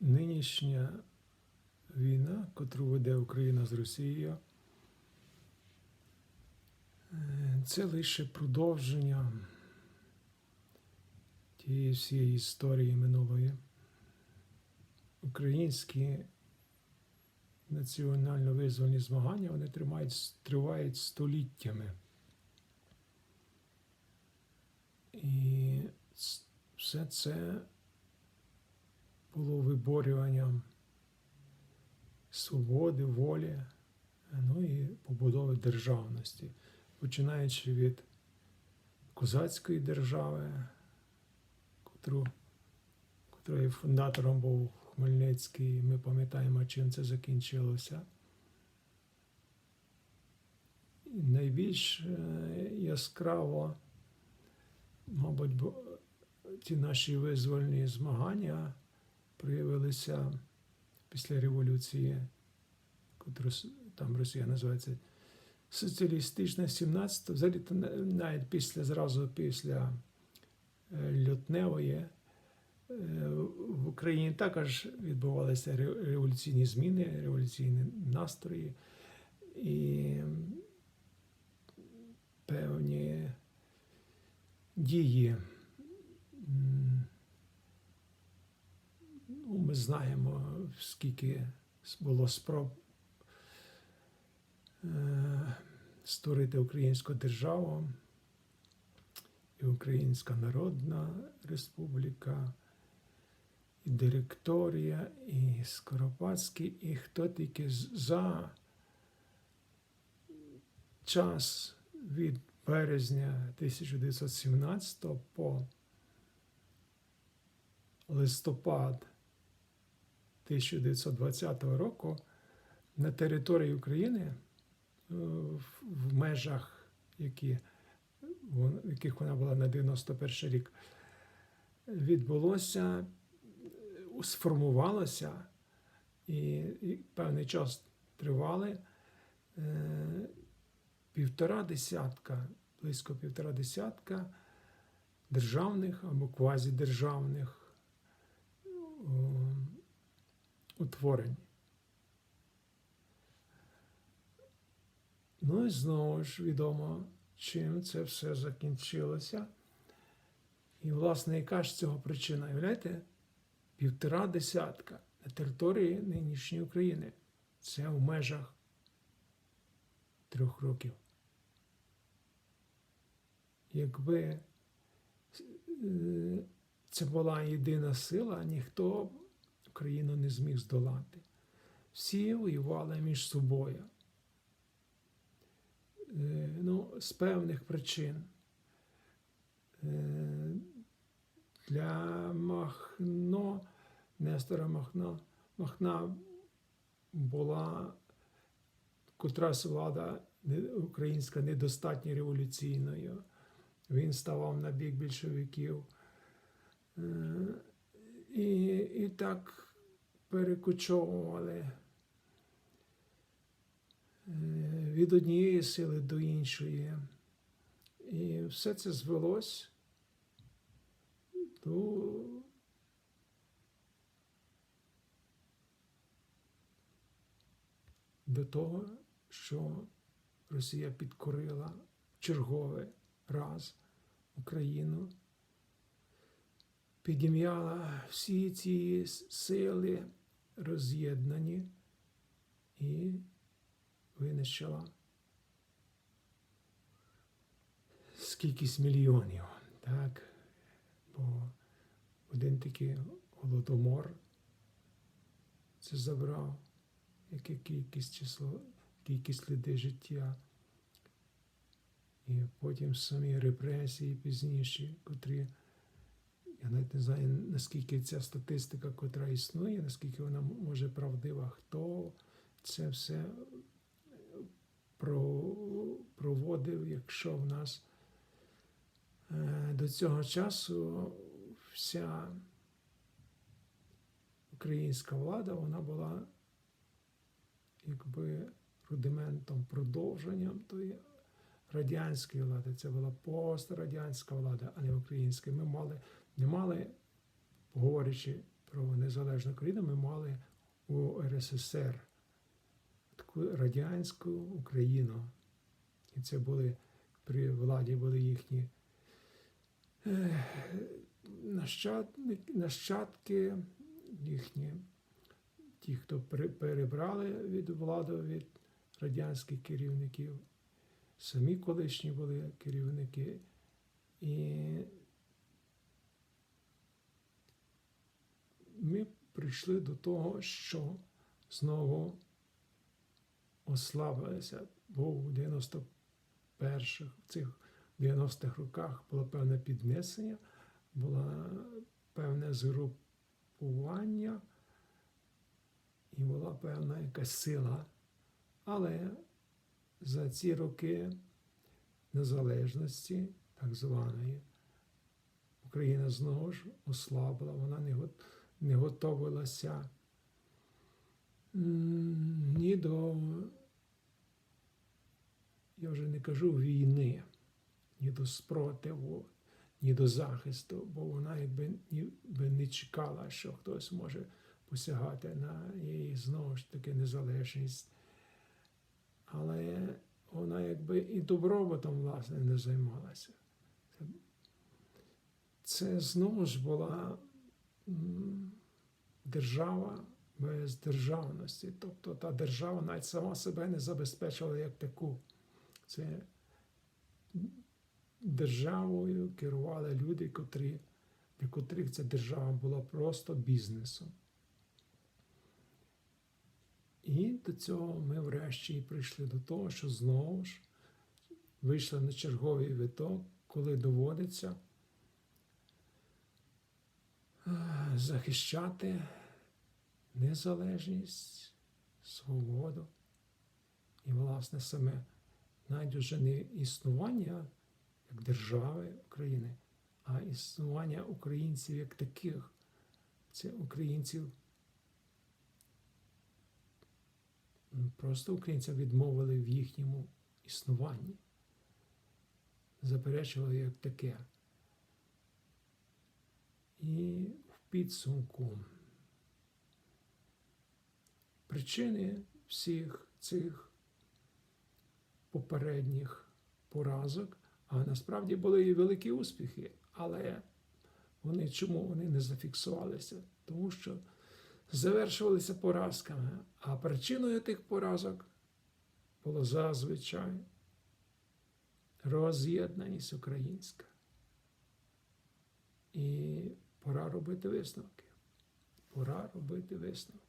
Нинішня війна, котру веде Україна з Росією, е, це лише продовження тієї всієї історії минулої. Українські національно-визвольні змагання вони тримають, тривають століттями. І все це було виборюванням свободи, волі, ну і побудови державності, починаючи від козацької держави, котру, котрої фундатором був Хмельницький, ми пам'ятаємо, чим це закінчилося. Найбільш е, яскраво, мабуть, ті наші визвольні змагання проявилися після революції, котру там Росія називається соціалістична 17, взагалі навіть після зразу після е, лютневої е, в Україні також відбувалися революційні зміни, революційні настрої і певні дії. Ну, ми знаємо, скільки було спроб е, створити українську державу, і Українська Народна Республіка, і директорія, і Скоропадський, і хто тільки за час від березня 1917 по листопад 1920 року на території України е, в межах, які, в яких вона була на 91 рік, відбулося, е, сформувалося і, і певний час тривали е, півтора десятка, близько півтора десятка державних або квазідержавних утворень. Ну і знову ж відомо, чим це все закінчилося. І, власне, яка ж цього причина? Уявляєте? Півтора десятка на території нинішньої України. Це в межах трьох років. Якби е, це була єдина сила, ніхто б Україну не зміг здолати. Всі воювали між собою. Е, Ну, з певних причин. Е, Для Махно, Нестора Махно, Махна була котрась влада українська недостатньо революційною. Він ставав на бік більшовиків. Е, І, і так перекочовували е, від однієї сили до іншої. І все це звелось до до того, що Росія підкорила черговий раз Україну, підім'яла всі ці сили роз'єднані і винищила скількись мільйонів, так? Бо один такий голодомор це забрав яке кількість число, кількість сліди життя. І потім самі репресії пізніші, котрі, я навіть не знаю, наскільки ця статистика, котра існує, наскільки вона може правдива, хто це все проводив, якщо в нас е, до цього часу вся українська влада, вона була якби рудиментом, продовженням тої радянської влади. Це була пострадянська влада, а не українська. Ми мали, не мали, говорячи про незалежну країну ми мали у РССР таку радянську Україну. І це були при владі були їхні е, нащадки їхні, ті, хто перебрали від владу від радянських керівників, самі колишні були керівники. І ми прийшли до того, що знову ослабилися, бо у 91-х, в цих 90-х роках було певне піднесення, було певне згрупування і була певна якась сила. Але за ці роки незалежності, так званої, Україна знову ж ослабла, вона не, го- не готовилася ні до, я вже не кажу війни, ні до спротиву, ні до захисту, бо вона якби ніби не чекала, що хтось може посягати на її знову ж таки незалежність. Але вона якби і добробутом, власне, не займалася. Це, знову ж була держава без державності. Тобто та держава навіть сама себе не забезпечила як таку. Це державою керували люди, котрі, для котрих ця держава була просто бізнесом. І до цього ми врешті і прийшли до того, що знову ж вийшли на черговий виток, коли доводиться захищати незалежність, свободу і, власне, саме навіть не існування як держави України, а існування українців як таких. Це українців. Просто українцям відмовили в їхньому існуванні, заперечували як таке. І в підсумку причини всіх цих попередніх поразок, а насправді були і великі успіхи, але вони чому вони не зафіксувалися? Тому що завершувалися поразками, а причиною тих поразок було зазвичай роз'єднаність українська. І пора робити висновки. Пора робити висновки.